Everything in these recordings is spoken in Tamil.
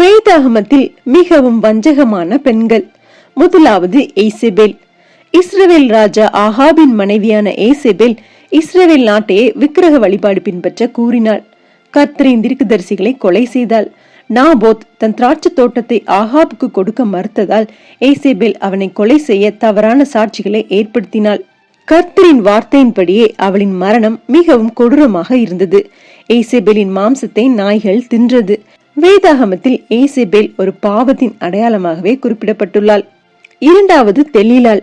வேதாகமத்தில் மிகவும் வஞ்சகமான பெண்கள். முதலாவது ஏசிபெல். இஸ்ரேல் ராஜா ஆஹாபின் மனைவியான ஏசிபெல் இஸ்ரேல் நாட்டையே விக்கிரக வழிபாடு பின்பற்ற கூறினாள். கர்த்தரின் தீர்க்கதரிசிகளை கொலை செய்தாள். நாபோத் தன் திராட்சை தோட்டத்தை ஆஹாபுக்கு கொடுக்க மறுத்ததால் ஏசேபேல் அவனை கொலை செய்ய தவறான சாட்சிகளை ஏற்படுத்தினாள். கர்த்தரின் வார்த்தையின்படியே அவளின் மரணம் மிகவும் கொடூரமாக இருந்தது. ஏசேபேலின் மாம்சத்தை நாய்கள் தின்றது. வேதாகமத்தில் ஏசேபேல் ஒரு பாவத்தின் அடையாளமாகவே குறிப்பிடப்பட்டுள்ளாள். இரண்டாவது தெலிலால்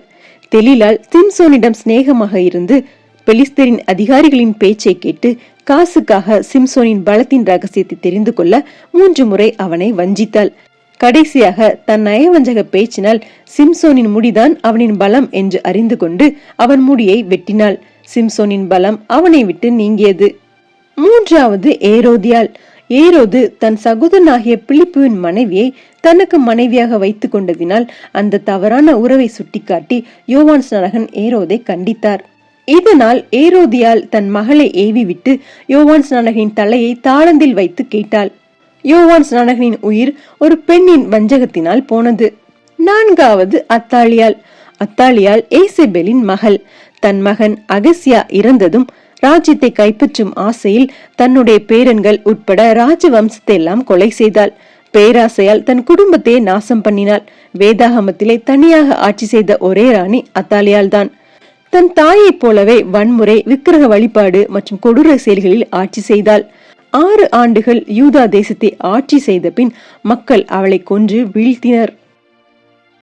தெலீலாள் சிம்சோனிடம் சிநேகமாக இருந்து பெலிஸ்தரின் அதிகாரிகளின் பேச்சை கேட்டு காசுக்காக சிம்சோனின் பலத்தின் ரகசியத்தை தெரிந்து கொள்ள மூன்று முறை அவனை வஞ்சித்தாள். கடைசியாக தன் நயவஞ்சக பேச்சினால் சிம்சோனின் முடிதான் அவனின் பலம் என்று அறிந்து கொண்டு அவன் முடியை வெட்டினாள். சிம்சோனின் பலம் அவனை விட்டு நீங்கியது. மூன்றாவது ஏரோதியால் ஏரோது தன் சகோதரனாகிய பிலிப்புவின் மனைவியை தனக்கு மனைவியாக வைத்துக் கொண்டதினால் அந்த தவறான உறவை சுட்டிக்காட்டி யோவான் ஸ்நானகன் ஏரோதை கண்டித்தார். இதனால் ஏரோதியால் தன் மகளை ஏவி விட்டு யோவான் ஸ்நானகனின் தலையை தாளந்தில் வைத்து கேட்டாள். யோவான் ஸ்நானகனின் உயிர் ஒரு பெண்ணின் வஞ்சகத்தினால் போனது. நான்காவது அத்தாளியால் அத்தாளியால் ஏசெபெலின் மகள். தன் மகன் அகசியா இறந்ததும் ராஜ்யத்தை கைப்பற்றும் ஆசையில் தன்னுடைய பேரன்கள் உட்பட ராஜவம்சத்தை எல்லாம் கொலை செய்தாள். பேராசையால் தன் குடும்பத்தையே நாசம் பண்ணினாள். வேதாகமத்திலே தனியாக ஆட்சி செய்த ஒரே ராணி அத்தாலியால் தான் தன் தாயைப் போலவே வன்முறை விக்கிரக வழிபாடு மற்றும் கொடூர செயல்களில் ஆட்சி செய்தாள். ஆறு ஆண்டுகள் யூதா தேசத்தை ஆட்சி செய்த பின் மக்கள் அவளை கொன்று வீழ்த்தினர்.